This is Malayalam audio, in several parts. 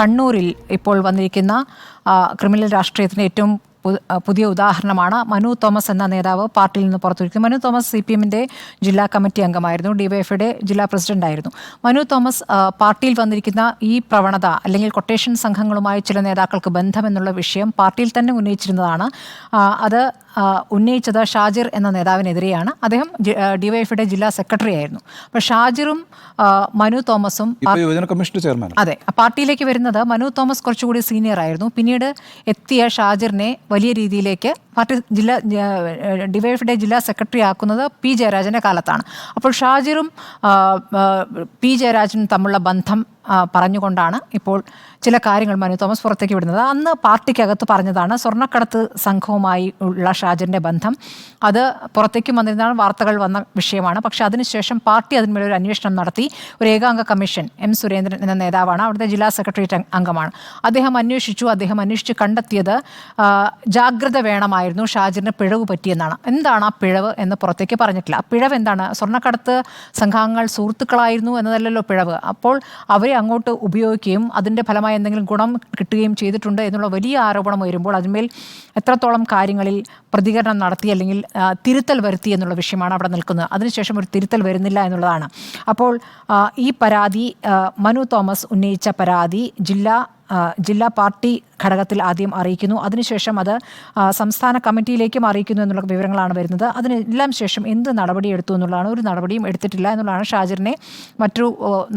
കണ്ണൂരിൽ ഇപ്പോൾ വന്നിരിക്കുന്ന ക്രിമിനൽ രാഷ്ട്രീയത്തിന് ഏറ്റവും പുതിയ ഉദാഹരണമാണ് മനു തോമസ് എന്ന നേതാവ് പാർട്ടിയിൽ നിന്ന് പുറത്തുവരിക്കുന്നത് മനു തോമസ് സി പി എമ്മിന്റെ ജില്ലാ കമ്മിറ്റി അംഗമായിരുന്നു ഡിവൈഎഫ്ഐയുടെ ജില്ലാ പ്രസിഡന്റായിരുന്നു. മനു തോമസ് പാർട്ടിയിൽ വന്നിരിക്കുന്ന ഈ പ്രവണത അല്ലെങ്കിൽ കൊട്ടേഷൻ സംഘങ്ങളുമായി ചില നേതാക്കൾക്ക് ബന്ധമെന്നുള്ള വിഷയം പാർട്ടിയിൽ തന്നെ ഉന്നയിച്ചിരുന്നതാണ്. അത് ഉന്നയിച്ചത് ഷാജിർ എന്ന നേതാവിനെതിരെയാണ്. അദ്ദേഹം ഡിവൈഎഫിയുടെ ജില്ലാ സെക്രട്ടറി ആയിരുന്നു. അപ്പോൾ ഷാജിറും മനു തോമസും ചെയർമാൻ അതെ. പാർട്ടിയിലേക്ക് വരുന്നത് മനു തോമസ് കുറച്ചുകൂടി സീനിയർ ആയിരുന്നു. പിന്നീട് എത്തിയ ഷാജിറിനെ വലിയ രീതിയിലേക്ക് പാർട്ടി ജില്ലാ ഡിവൈഎഫിയുടെ ജില്ലാ സെക്രട്ടറി ആക്കുന്നത് പി ജയരാജന്റെ കാലത്താണ്. അപ്പോൾ ഷാജിറും പി ജയരാജനും തമ്മിലുള്ള ബന്ധം പറഞ്ഞുകൊണ്ടാണ് ഇപ്പോൾ ചില കാര്യങ്ങൾ മനു തോമസ് പുറത്തേക്ക് വിടുന്നത്. അന്ന് പാർട്ടിക്കകത്ത് പറഞ്ഞതാണ് സ്വർണക്കടത്ത് സംഘവുമായി ഉള്ള ഷാജിന്റെ ബന്ധം. അത് പുറത്തേക്ക് വന്നിരുന്നാണ് വാർത്തകൾ വന്ന വിഷയമാണ്. പക്ഷെ അതിനുശേഷം പാർട്ടി അതിന്മേൽ ഒരു അന്വേഷണം നടത്തി. ഒരു ഏകാംഗ കമ്മീഷൻ എം സുരേന്ദ്രൻ എന്ന നേതാവാണ് അവിടുത്തെ ജില്ലാ സെക്രട്ടേറിയറ്റ് അംഗ- അംഗമാണ്. അദ്ദേഹം അന്വേഷിച്ചു അദ്ദേഹം അന്വേഷിച്ച് കണ്ടെത്തിയത് ജാഗ്രത ജാഗ്രത വേണമായിരുന്നു ഷാജിറിന് പിഴവ് പറ്റിയെന്നാണ്. എന്താണ് ആ പിഴവ് എന്ന് പുറത്തേക്ക് പറഞ്ഞിട്ടില്ല. ആ പിഴവ് എന്താണ്? സ്വർണക്കടത്ത് സംഘാംഗങ്ങൾ സുഹൃത്തുക്കളായിരുന്നു എന്നതല്ലല്ലോ പിഴവ്. അപ്പോൾ അവരെ അങ്ങോട്ട് ഉപയോഗിക്കുകയും അതിന്റെ ഫലമായി എന്തെങ്കിലും ഗുണം കിട്ടുകയും ചെയ്തിട്ടുണ്ട് എന്നുള്ള വലിയ ആരോപണം ഉയരുമ്പോൾ അതിന്മേൽ എത്രത്തോളം കാര്യങ്ങളിൽ പ്രതികരണം നടത്തി അല്ലെങ്കിൽ തിരുത്തൽ വരുത്തി എന്നുള്ള വിഷയമാണ് അവിടെ നിൽക്കുന്നത്. അതിനുശേഷം ഒരു തിരുത്തൽ വരുന്നില്ല എന്നുള്ളതാണ്. അപ്പോൾ ഈ പരാതി മനു തോമസ് ഉന്നയിച്ച പരാതി ജില്ലാ ജില്ലാ പാർട്ടി ഘടകത്തിൽ ആദ്യം അറിയിക്കുന്നു. അതിനുശേഷം അത് സംസ്ഥാന കമ്മിറ്റിയിലേക്കും അറിയിക്കുന്നു എന്നുള്ള വിവരങ്ങളാണ് വരുന്നത്. അതിനെല്ലാം ശേഷം എന്ത് നടപടി എടുത്തു എന്നുള്ളതാണ് ഒരു നടപടിയും എടുത്തിട്ടില്ല എന്നുള്ളതാണ് ഷാജിറിനെ മറ്റു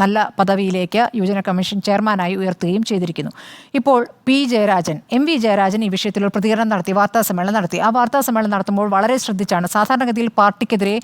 നല്ല പദവിയിലേക്ക് യുവജന കമ്മീഷൻ ചെയർമാനായി ഉയർത്തുകയും ചെയ്തിരിക്കുന്നു. ഇപ്പോൾ P Jayarajan M V Jayarajan ഈ വിഷയത്തിൽ ഒരു പ്രതികരണം നടത്തി വാർത്താ സമ്മേളനം നടത്തി. ആ വാർത്താ സമ്മേളനം നടത്തുമ്പോൾ വളരെ ശ്രദ്ധിച്ചാണ്. സാധാരണഗതിയിൽ പാർട്ടിക്കെതിരെ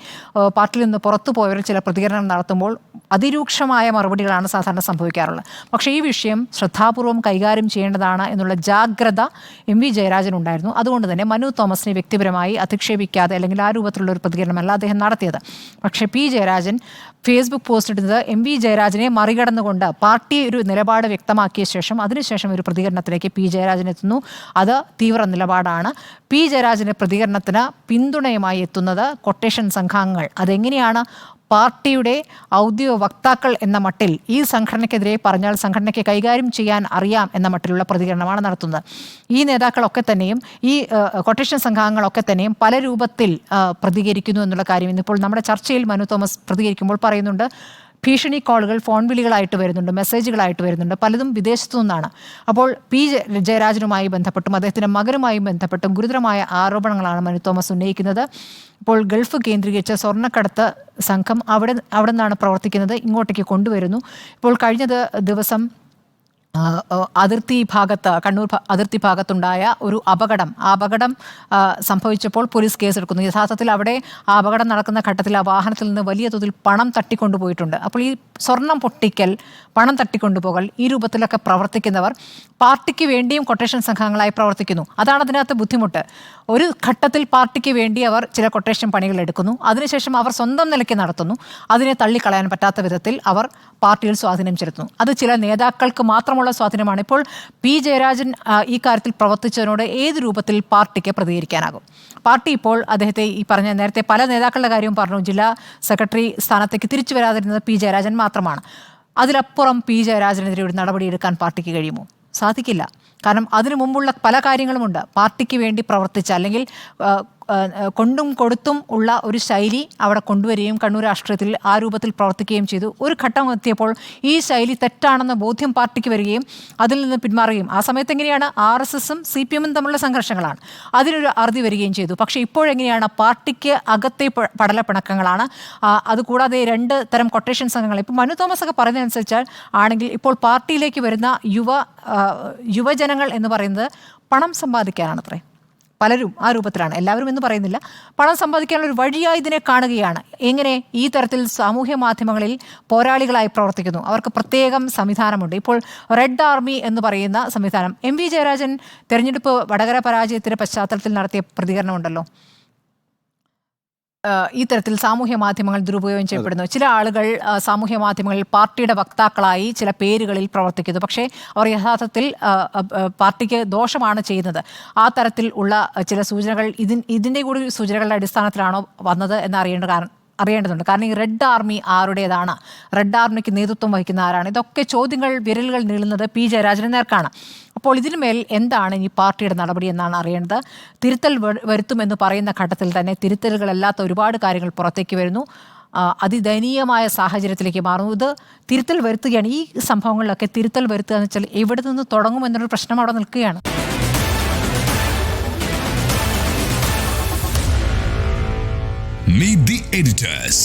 പാർട്ടിയിൽ നിന്ന് പുറത്തു പോയവർ ചില പ്രതികരണം നടത്തുമ്പോൾ അതിരൂക്ഷമായ മറുപടികളാണ് സാധാരണ സംഭവിക്കാറുള്ളത്. പക്ഷേ ഈ വിഷയം ശ്രദ്ധാപൂർവം കൈകാര്യം ചെയ്യേണ്ടതാണ് എന്നുള്ള ജാഗ്രത എം വി ജയരാജൻ ഉണ്ടായിരുന്നു. അതുകൊണ്ട് തന്നെ മനു തോമസിനെ വ്യക്തിപരമായി അധിക്ഷേപിക്കാതെ അല്ലെങ്കിൽ ആ രൂപത്തിലുള്ള ഒരു പ്രതികരണമല്ല അദ്ദേഹം നടത്തിയത്. പക്ഷേ പി ജയരാജൻ ഫേസ്ബുക്ക് പോസ്റ്റ് ഇടുന്നത് എം വി ജയരാജനെ മറികടന്നുകൊണ്ട് പാർട്ടി ഒരു നിലപാട് വ്യക്തമാക്കിയ ശേഷം അതിനുശേഷം ഒരു പ്രതികരണത്തിലേക്ക് പി ജയരാജൻ എത്തുന്നു. അത് തീവ്ര നിലപാടാണ്. പി ജയരാജന്റെ പ്രതികരണത്തിന് പിന്തുണയുമായി എത്തുന്നത് കൊട്ടേഷൻ സംഘാംഗങ്ങൾ. അതെങ്ങനെയാണ് പാർട്ടിയുടെ ഔദ്യോഗിക വക്താക്കൾ എന്ന മട്ടിൽ ഈ സംഘടനയ്ക്കെതിരെ പറഞ്ഞാൽ സംഘടനയ്ക്ക് കൈകാര്യം ചെയ്യാൻ അറിയാം എന്ന മട്ടിലുള്ള പ്രതികരണമാണ് നടത്തുന്നത്. ഈ നേതാക്കളൊക്കെ തന്നെയും ഈ കൊട്ടേഷൻ സംഘാംഗങ്ങളൊക്കെ തന്നെയും പല രൂപത്തിൽ പ്രതികരിക്കുന്നു എന്നുള്ള കാര്യം ഇന്നിപ്പോൾ നമ്മുടെ ചർച്ചയിൽ മനു തോമസ് പ്രതികരിക്കുമ്പോൾ പറയുന്നുണ്ട്. ഭീഷണി കോളുകൾ ഫോൺ വിളികളായിട്ട് വരുന്നുണ്ട് മെസ്സേജുകളായിട്ട് വരുന്നുണ്ട് പലതും വിദേശത്തു നിന്നാണ്. അപ്പോൾ പി. ജയ- ജയരാജനുമായി ബന്ധപ്പെട്ടും അദ്ദേഹത്തിന്റെ മകനുമായി ബന്ധപ്പെട്ടും ഗുരുതരമായ ആരോപണങ്ങളാണ് മനു തോമസ് ഉന്നയിക്കുന്നത്. ഇപ്പോൾ ഗൾഫ് കേന്ദ്രീകരിച്ച സ്വർണക്കടത്ത് സംഘം അവിടെ അവിടെ നിന്നാണ് പ്രവർത്തിക്കുന്നത് ഇങ്ങോട്ടേക്ക് കൊണ്ടുവരുന്നു. ഇപ്പോൾ കഴിഞ്ഞ ദിവസം അതിർത്തി ഭാഗത്ത് കണ്ണൂർ അതിർത്തി ഭാഗത്തുണ്ടായ ഒരു അപകടം. ആ അപകടം സംഭവിച്ചപ്പോൾ പോലീസ് കേസെടുക്കുന്നു. യഥാർത്ഥത്തിൽ അവിടെ ആ അപകടം നടക്കുന്ന ഘട്ടത്തിൽ ആ വാഹനത്തിൽ നിന്ന് വലിയ തോതിൽ പണം തട്ടിക്കൊണ്ടുപോയിട്ടുണ്ട് അപ്പോൾ ഈ സ്വർണം പൊട്ടിക്കൽ പണം തട്ടിക്കൊണ്ടുപോകൽ ഈ രൂപത്തിലൊക്കെ പ്രവർത്തിക്കുന്നവർ പാർട്ടിക്ക് വേണ്ടിയും കൊട്ടേഷൻ സംഘങ്ങളായി പ്രവർത്തിക്കുന്നു. അതാണ് അതിനകത്ത് ബുദ്ധിമുട്ട്. ഒരു ഘട്ടത്തിൽ പാർട്ടിക്ക് വേണ്ടി അവർ ചില കൊട്ടേഷൻ പണികൾ എടുക്കുന്നു. അതിനുശേഷം അവർ സ്വന്തം നിലയ്ക്ക് നടത്തുന്നു. അതിനെ തള്ളിക്കളയാൻ പറ്റാത്ത വിധത്തിൽ അവർ പാർട്ടിയിൽ സ്വാധീനം ചെലുത്തുന്നു. അത് ചില നേതാക്കൾക്ക് മാത്രമുള്ള സ്വാധീനമാണ്. ഇപ്പോൾ പി ജയരാജൻ ഈ കാര്യത്തിൽ പ്രവർത്തിച്ചതിനോട് ഏത് രൂപത്തിൽ പാർട്ടിക്ക് പ്രതികരിക്കാനാകും? പാർട്ടി ഇപ്പോൾ അദ്ദേഹത്തെ ഈ പറഞ്ഞ നേരത്തെ പല നേതാക്കളുടെ കാര്യവും പറഞ്ഞു. ജില്ലാ സെക്രട്ടറി സ്ഥാനത്തേക്ക് തിരിച്ചു വരാതിരുന്നത് പി ജയരാജൻ മാത്രമാണ്. അതിലപ്പുറം പി ജയരാജനെതിരെ ഒരു നടപടി എടുക്കാൻ പാർട്ടിക്ക് കഴിയുമോ? സാധിക്കില്ല. കാരണം അതിനു മുമ്പുള്ള പല കാര്യങ്ങളുമുണ്ട്. പാർട്ടിക്ക് വേണ്ടി പ്രവർത്തിച്ച അല്ലെങ്കിൽ കൊണ്ടും കൊടുത്തും ഉള്ള ഒരു ശൈലി അവിടെ കൊണ്ടുവരികയും കണ്ണൂർ രാഷ്ട്രീയത്തിൽ ആ രൂപത്തിൽ പ്രവർത്തിക്കുകയും ചെയ്തു. ഒരു ഘട്ടം എത്തിയപ്പോൾ ഈ ശൈലി തെറ്റാണെന്ന ബോധ്യം പാർട്ടിക്ക് വരികയും അതിൽ നിന്ന് പിന്മാറുകയും ആ സമയത്ത് എങ്ങനെയാണ് ആർ എസ് എസും സി പി എമ്മും തമ്മിലുള്ള സംഘർഷങ്ങളാണ്. അതിനൊരു അറുതി വരികയും ചെയ്തു. പക്ഷേ ഇപ്പോഴെങ്ങനെയാണ് പാർട്ടിക്ക് അകത്തെ പടലപ്പിണക്കങ്ങളാണ്. അതുകൂടാതെ രണ്ട് തരം കൊട്ടേഷൻ സംഘങ്ങൾ. ഇപ്പോൾ മനു തോമസ് ഒക്കെ പറയുന്നതനുസരിച്ചാൽ ആണെങ്കിൽ ഇപ്പോൾ പാർട്ടിയിലേക്ക് വരുന്ന യുവ യുവജനങ്ങൾ എന്ന് പറയുന്നത് പണം സമ്പാദിക്കാനാണത്രേ പലരും ആ രൂപത്തിലാണ്. എല്ലാവരും എന്ന് പറയുന്നില്ല. പണം സമ്പാദിക്കാനുള്ള ഒരു വഴിയായി ഇതിനെ കാണുകയാണ്. എങ്ങനെ? ഈ തരത്തിൽ സാമൂഹ്യ മാധ്യമങ്ങളിൽ പോരാളികളായി പ്രവർത്തിക്കുന്നു. അവർക്ക് പ്രത്യേകം സംവിധാനമുണ്ട്. ഇപ്പോൾ റെഡ് ആർമി എന്ന് പറയുന്ന സംവിധാനം. എം വി ജയരാജൻ തെരഞ്ഞെടുപ്പ് വടകര പരാജയത്തിന്റെ പശ്ചാത്തലത്തിൽ നടത്തിയ പ്രതികരണമുണ്ടല്ലോ. ഈ തരത്തിൽ സാമൂഹ്യ മാധ്യമങ്ങൾ ദുരുപയോഗം ചെയ്യപ്പെടുന്നു ചില ആളുകൾ സാമൂഹ്യ മാധ്യമങ്ങളിൽ പാർട്ടിയുടെ വക്താക്കളായി ചില പേരുകളിൽ പ്രവർത്തിക്കുന്നു. പക്ഷേ അവർ യഥാർത്ഥത്തിൽ പാർട്ടിക്ക് ദോഷമാണ് ചെയ്യുന്നത്. ആ തരത്തിൽ ഉള്ള ചില സൂചനകൾ ഇതിൻ ഇതിന്റെ കൂടി സൂചനകളുടെ അടിസ്ഥാനത്തിലാണോ വന്നത് എന്നറിയേണ്ട കാരണം അറിയേണ്ടതുണ്ട്. കാരണം ഈ റെഡ് ആർമി ആരുടേതാണ്? റെഡ് ആർമിക്ക് നേതൃത്വം വഹിക്കുന്ന ആരാണ്? ഇതൊക്കെ ചോദ്യങ്ങൾ വിരലുകൾ നീളുന്നത് പി. ജയരാജന് നേർക്കാണ് അപ്പോൾ ഇതിനുമേൽ എന്താണ് ഇനി പാർട്ടിയുടെ നടപടി എന്നാണ് അറിയേണ്ടത്? തിരുത്തൽ വരുത്തുമെന്ന് പറയുന്ന ഘട്ടത്തിൽ തന്നെ തിരുത്തലുകളല്ലാത്ത ഒരുപാട് കാര്യങ്ങൾ പുറത്തേക്ക് വരുന്നു. അതിദയനീയമായ സാഹചര്യത്തിലേക്ക് മാറുന്നു. ഇത് തിരുത്തൽ വരുത്തുകയാണ്. ഈ സംഭവങ്ങളിലൊക്കെ തിരുത്തൽ വരുത്തുക എന്ന് വെച്ചാൽ എവിടെ നിന്ന് തുടങ്ങുമെന്നൊരു പ്രശ്നം അവിടെ നിൽക്കുകയാണ്. Meet the editors.